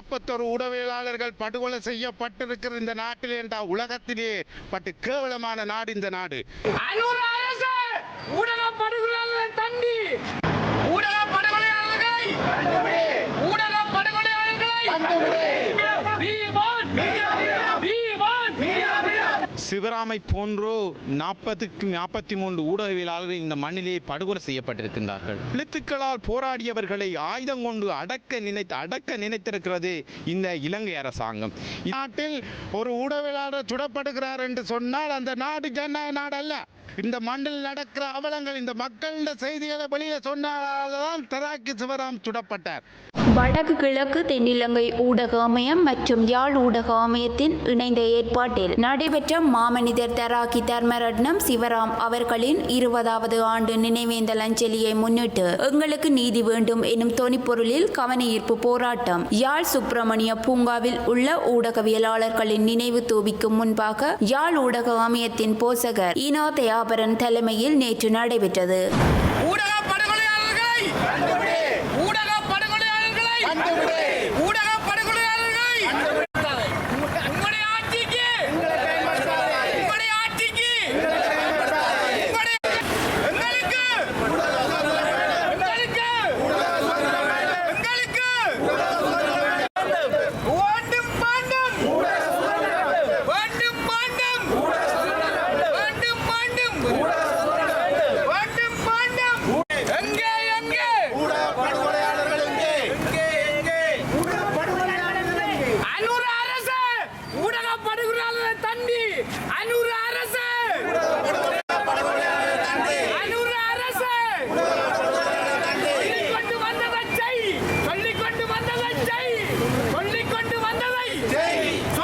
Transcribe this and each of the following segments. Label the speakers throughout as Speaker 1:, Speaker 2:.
Speaker 1: நாற்பத்தொரு ஊடகவியலாளர்கள் படுகொலை செய்யப்பட்டிருக்கிற இந்த நாட்டிலே என்றா உலகத்திலே பட்டு கேவலமான நாடு இந்த நாடு.
Speaker 2: ஊடக படுகொலையாளர்களை தண்டி ஊடக படுகொலையாளர்களை ஊடக படுகொலையாளர்களை
Speaker 1: சிவராமை போன்றோ நாற்பதுக்கு நாற்பத்தி மூன்று ஊடகவியலாளர்கள் இந்த மண்ணிலே படுகொலை செய்யப்பட்டிருக்கின்றார்கள். எழுத்துக்களால் போராடியவர்களை ஆயுதம் கொண்டு அடக்க நினைத்து அடக்க நினைத்திருக்கிறது இந்த இலங்கை அரசாங்கம். நாட்டில் ஒரு ஊடகவியலாளர் சுடப்படுகிறார் என்று சொன்னால் அந்த நாடு ஜனநாயக நாடு அல்ல இந்த மண்ணில் நடக்கிற அவலங்கள் இந்த மக்களின் செய்திகளை வெளியே சொன்னால்தான் தராக்கி சிவராம் சுடப்பட்டார்.
Speaker 3: வடக்கு கிழக்கு தென்னிலங்கை ஊடக அமையம் மற்றும் யாழ் ஊடக அமையத்தின் இணைந்த ஏற்பாட்டில் நடைபெற்ற மாமனிதர் தராக்கி தர்மரட்னம் சிவராம் அவர்களின் இருபதாவது ஆண்டு நினைவேந்தல் அஞ்சலியை முன்னிட்டு எங்களுக்கு நீதி வேண்டும் எனும் தொனிப்பொருளில் கவன ஈர்ப்பு போராட்டம். யாழ் சுப்பிரமணிய பூங்காவில் உள்ள ஊடகவியலாளர்களின் நினைவு தூவிக்கு முன்பாக யாழ் ஊடக அமையத்தின் போசகர் இனா தயாபரன் தலைமையில் நேற்று நடைபெற்றது.
Speaker 2: Navy!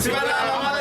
Speaker 2: Si va la mamá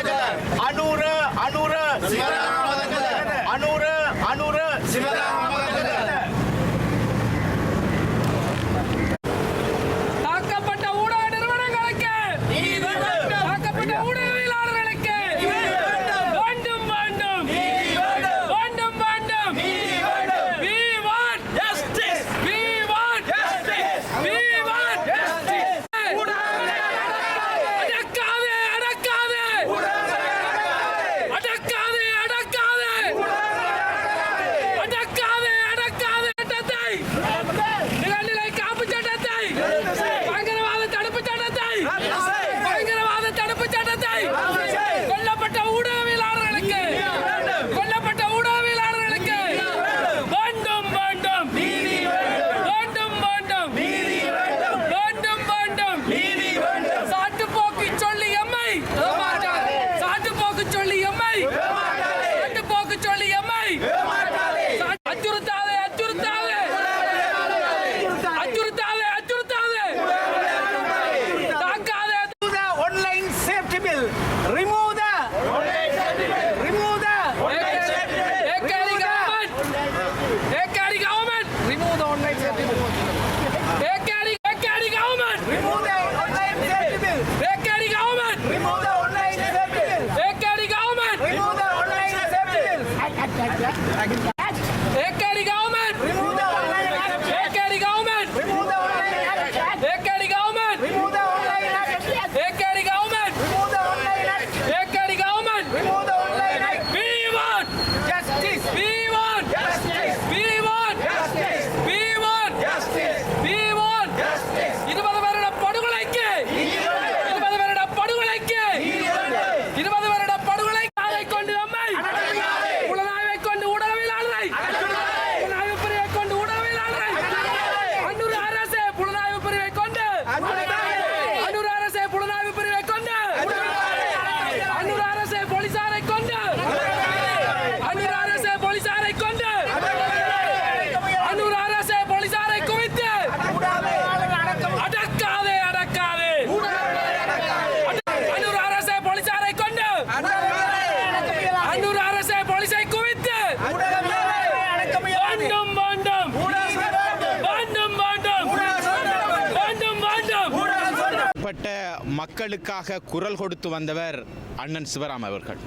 Speaker 2: வேண்டும்
Speaker 1: மக்களுக்காக குரல் கொடுத்து வந்தவர் அண்ணன் சிவராம் அவர்கள்.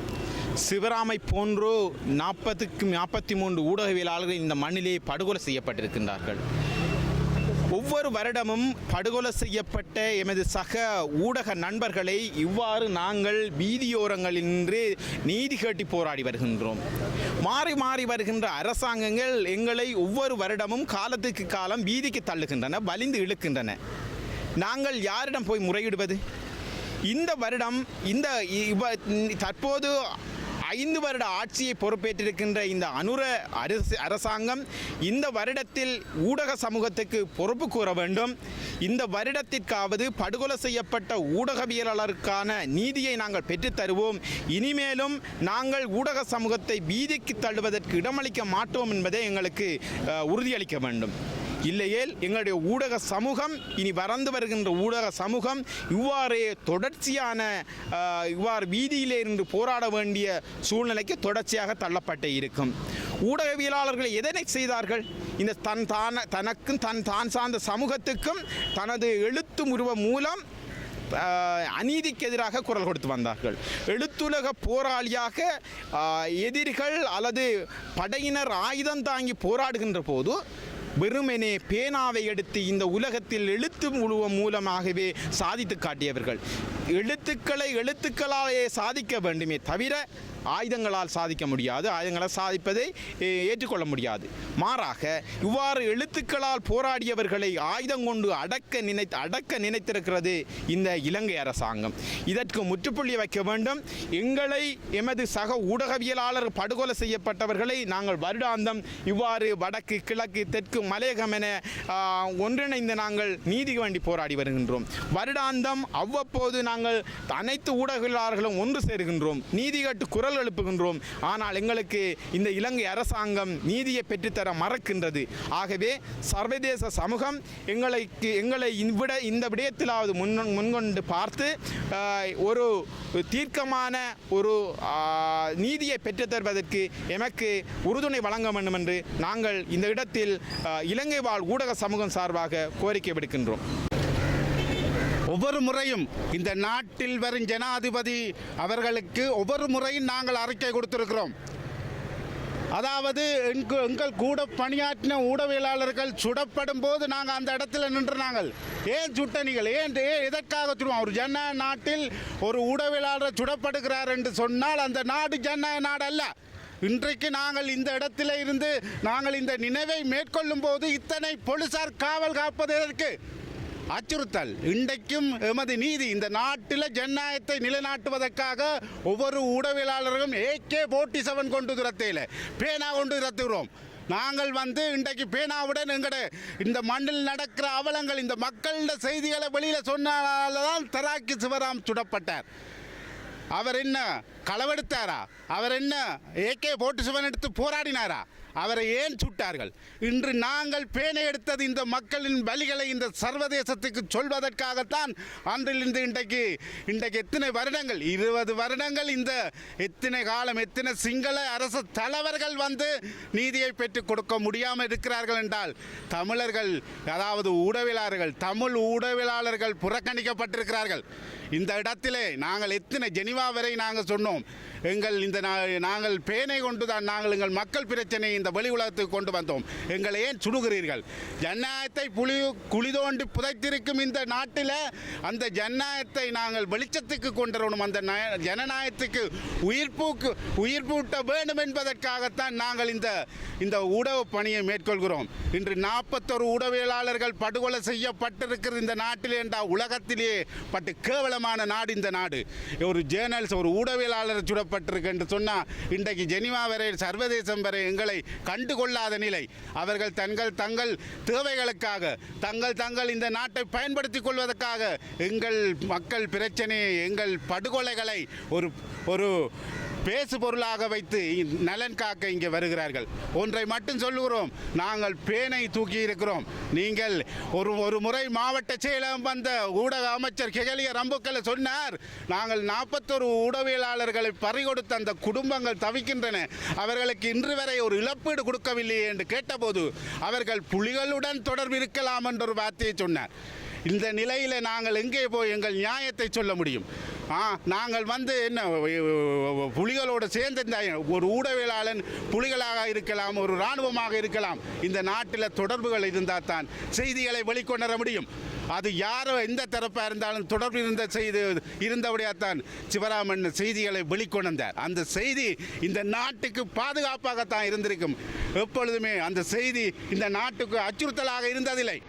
Speaker 1: சிவராமை போன்று நாற்பதுக்கும் நாற்பத்தி மூன்று ஊடகவியலாளர்கள் இந்த மண்ணிலே படுகொலை செய்யப்பட்டிருக்கின்றார்கள். ஒவ்வொரு வருடமும் படுகொலை செய்யப்பட்ட எமது சக ஊடக நண்பர்களை இவ்வாறு நாங்கள் வீதியோரங்களில் நின்று நீதி கேட்டி போராடி வருகின்றோம். மாறி மாறி வருகின்ற அரசாங்கங்கள் எங்களை ஒவ்வொரு வருடமும் காலத்துக்கு காலம் வீதிக்கு தள்ளுகின்றன வலிந்து இழுக்கின்றன. நாங்கள் யாரிடம் போய் முறையிடுவது? இந்த வருடம் இந்த தற்போது ஐந்து வருட ஆட்சியை பொறுப்பேற்றிருக்கின்ற இந்த அனுர அரசு அரசாங்கம் இந்த வருடத்தில் ஊடக சமூகத்துக்கு பொறுப்பு கூற வேண்டும். இந்த வருடத்திற்காவது படுகொலை செய்யப்பட்ட ஊடகவியலாளருக்கான நீதியை நாங்கள் பெற்றுத்தருவோம். இனிமேலும் நாங்கள் ஊடக சமூகத்தை வீதிக்கு தள்ளுவதற்கு இடமளிக்க மாட்டோம் என்பதை எங்களுக்கு உறுதியளிக்க வேண்டும். இல்லையேல் எங்களுடைய ஊடக சமூகம் இனி வறந்து வருகின்ற ஊடக சமூகம் இவ்வாறு தொடர்ச்சியான இவ்வாறு வீதியிலே இருந்து போராட வேண்டிய சூழ்நிலைக்கு தொடர்ச்சியாக தள்ளப்பட்டு இருக்கும். ஊடகவியலாளர்கள் எதனை செய்தார்கள்? இந்த தன் தான தனக்கும் தன் தான் சார்ந்த சமூகத்துக்கும் தனது எழுத்து உருவம் மூலம் அநீதிக்கு எதிராக குரல் கொடுத்து வந்தார்கள். எழுத்துலக போராளியாக எதிரிகள் அல்லது படையினர் ஆயுதம் தாங்கி போராடுகின்ற போது வெறுமெனே பேனாவை எடுத்து இந்த உலகத்தில் எழுத்து முழுவம் மூலமாகவே சாதித்து காட்டியவர்கள். எழுத்துக்களை எழுத்துக்களாலேயே சாதிக்க வேண்டுமே தவிர ஆயுதங்களால் சாதிக்க முடியாது. ஆயுதங்களால் சாதிப்பதை ஏற்றுக்கொள்ள முடியாது. மாறாக இவ்வாறு எழுத்துக்களால் போராடியவர்களை ஆயுதம் கொண்டு அடக்க நினைத்து அடக்க நினைத்திருக்கிறது இந்த இலங்கை அரசாங்கம். இதற்கு முற்றுப்புள்ளி வைக்க வேண்டும். எங்களை எமது சக ஊடகவியலாளர் படுகொலை செய்யப்பட்டவர்களை நாங்கள் வருடாந்தம் இவ்வாறு வடக்கு கிழக்கு தெற்கு மலையகம் என ஒன்றிணைந்து நாங்கள் நீதி வேண்டி போராடி வருகின்றோம். வருடாந்தம் அவ்வப்போது நாங்கள் அனைத்து ஊடகவியலாளர்களும் ஒன்று சேர்கின்றோம். நீதி கேட்டு குரல் எழுப்புகின்றோம். ஆனால் எங்களுக்கு இந்த இலங்கை அரசாங்கம் நீதியை பெற்றுத்தர மறக்கின்றது. ஆகவே சர்வதேச சமூகம் எங்களுக்கு எங்களை இவ்விட இந்த விடயத்திலாவது முன் முன்கொண்டு பார்த்து ஒரு தீர்க்கமான ஒரு ஆஹ், நீதியை பெற்றுத்தருவதற்கு எமக்கு உறுதுணை வழங்க வேண்டும் என்று நாங்கள் இந்த இடத்தில் இலங்கை வாழ் ஊடக சமூகம் சார்பாக கோரிக்கை விடுக்கின்றோம்.
Speaker 4: ஒவ்வொரு முறையும் இந்த நாட்டில் வரும் ஜனாதிபதி அவர்களுக்கு ஒவ்வொரு முறையும் நாங்கள் அறிக்கை கொடுத்திருக்கிறோம். அதாவது எங்க- எங்கள் கூட பணியாற்றின ஊடகவியலாளர்கள் சுடப்படும் போது நாங்கள் அந்த இடத்துல நின்று நாங்கள் ஏன் சுட்டணிகள்? ஏன் ஏன் எதற்காக சுடுவோம்? ஒரு ஜனநாயக நாட்டில் ஒரு ஊடகவியலாளர் சுடப்படுகிறார் என்று சொன்னால் அந்த நாடு ஜனநாயக நாடு அல்ல. இன்றைக்கு நாங்கள் இந்த இடத்துல இருந்து நாங்கள் இந்த நினைவை மேற்கொள்ளும் போது இத்தனை போலீசார் காவல் காப்பது எதற்கு? அச்சுறுத்தல் இன்றைக்கும் எமது நீதி இந்த நாட்டில் ஜனநாயகத்தை நிலைநாட்டுவதற்காக ஒவ்வொரு ஊடகவியலாளர்களும் ஏகே போட்டி செவன் கொண்டு துரத்தையில் பேனா கொண்டு துரத்துகிறோம். நாங்கள் வந்து இன்றைக்கு பேனாவுடன் எங்கட இந்த மண்ணில் நடக்கிற அவலங்கள் இந்த மக்களிட செய்திகளை வெளியில் சொன்னால்தான் தராக்கி சிவராம் சுடப்பட்டார். அவர் என்ன களவெடுத்தாரா? அவர் என்ன ஏகே போட்டு சிவன் எடுத்து போராடினாரா? அவரை ஏன் சுட்டார்கள்? இன்று நாங்கள் பேனை எடுத்தது இந்த மக்களின் பலிகளை இந்த சர்வதேசத்துக்கு சொல்வதற்காகத்தான் அன்றிலிருந்து இன்றைக்கு இன்றைக்கு எத்தனை வருடங்கள் இருபது வருடங்கள் இந்த எத்தனை காலம் எத்தனை சிங்கள அரசு தலைவர்கள் வந்து நீதியை பெற்றுக் கொடுக்க முடியாமல் இருக்கிறார்கள் என்றால் தமிழர்கள் அதாவது ஊடகவியலாளர்கள் தமிழ் ஊடகவியலாளர்கள் புறக்கணிக்கப்பட்டிருக்கிறார்கள். இந்த இடத்திலே நாங்கள் எத்தனை ஜெனிவா வரை நாங்கள் சொன்னோம் எங்கள் இந்த நா- நாங்கள் பேனை கொண்டு தான் நாங்கள் எங்கள் மக்கள் பிரச்சனையை இந்த வெளி உலகத்துக்கு கொண்டு வந்தோம். எங்களை ஏன் சுடுகிறீர்கள்? ஜனநாயகத்தை புலி குளிதோண்டி புதைத்திருக்கும் இந்த நாட்டில் அந்த ஜனநாயகத்தை நாங்கள் வெளிச்சத்துக்கு கொண்டு வரணும். அந்த ஜனநாயகத்துக்கு உயிர்ப்பூக்கு உயிர்ப்பூட்ட வேண்டும் என்பதற்காகத்தான் நாங்கள் இந்த இந்த ஊடக பணியை மேற்கொள்கிறோம். இன்று நாற்பத்தொரு ஊடகவியலாளர்கள் படுகொலை செய்யப்பட்டிருக்கிறது இந்த நாட்டிலே என்றால் உலகத்திலேயே பட்டு கேவலமான நாடு இந்த நாடு. ஒரு ஜேர்னல்ஸ் ஒரு ஊடகவியலாளர் சுடப்பட்டிருக்கு என்று சொன்னால் இன்றைக்கு ஜெனிவா வரை சர்வதேசம் வரை எங்களை கண்டுகொள்ளாத நிலை. அவர்கள் தங்கள் தங்கள் தேவைகளுக்காக தங்கள் தங்கள் இந்த நாட்டை பயன்படுத்திக் கொள்வதற்காக எங்கள் மக்கள் பிரச்சனையை எங்கள் படுகொலைகளை ஒரு ஒரு பேசு பொருளாக வைத்து நலன் காக்க இங்கே வருகிறார்கள். ஒன்றை மட்டும் சொல்லுகிறோம். நாங்கள் பேனை தூக்கி இருக்கிறோம். நீங்கள் ஒரு ஒரு முறை மாவட்ட செயலகம் வந்த ஊடக அமைச்சர் கெகலிய ரம்புக்களை சொன்னார். நாங்கள் நாற்பத்தொரு ஊடகவியலாளர்களை பறிகொடுத்த அந்த குடும்பங்கள் தவிக்கின்றன. அவர்களுக்கு இன்று வரை ஒரு இழப்பீடு கொடுக்கவில்லையே என்று கேட்டபோது அவர்கள் புலிகளுடன் தொடர்பு இருக்கலாம் என்ற ஒரு வார்த்தையை சொன்னார். இந்த நிலையில் நாங்கள் எங்கே போய் எங்கள் நியாயத்தை சொல்ல முடியும்? ஆ நாங்கள் வந்து என்ன புலிகளோடு சேர்ந்து இந்த ஒரு ஊடகவியலாளன் புலிகளாக இருக்கலாம் ஒரு இராணுவமாக இருக்கலாம் இந்த நாட்டில் தொடர்புகள் இருந்தால் தான் செய்திகளை வெளிக்கொணர முடியும். அது யாரோ எந்த தரப்பாக இருந்தாலும் தொடர்பு இருந்த செய்தி இருந்தபடியாகத்தான் சிவராமன் செய்திகளை வெளிக்கொணர்ந்தார். அந்த செய்தி இந்த நாட்டுக்கு பாதுகாப்பாகத்தான் இருந்திருக்கும். எப்பொழுதுமே அந்த செய்தி இந்த நாட்டுக்கு அச்சுறுத்தலாக இருந்ததில்லை.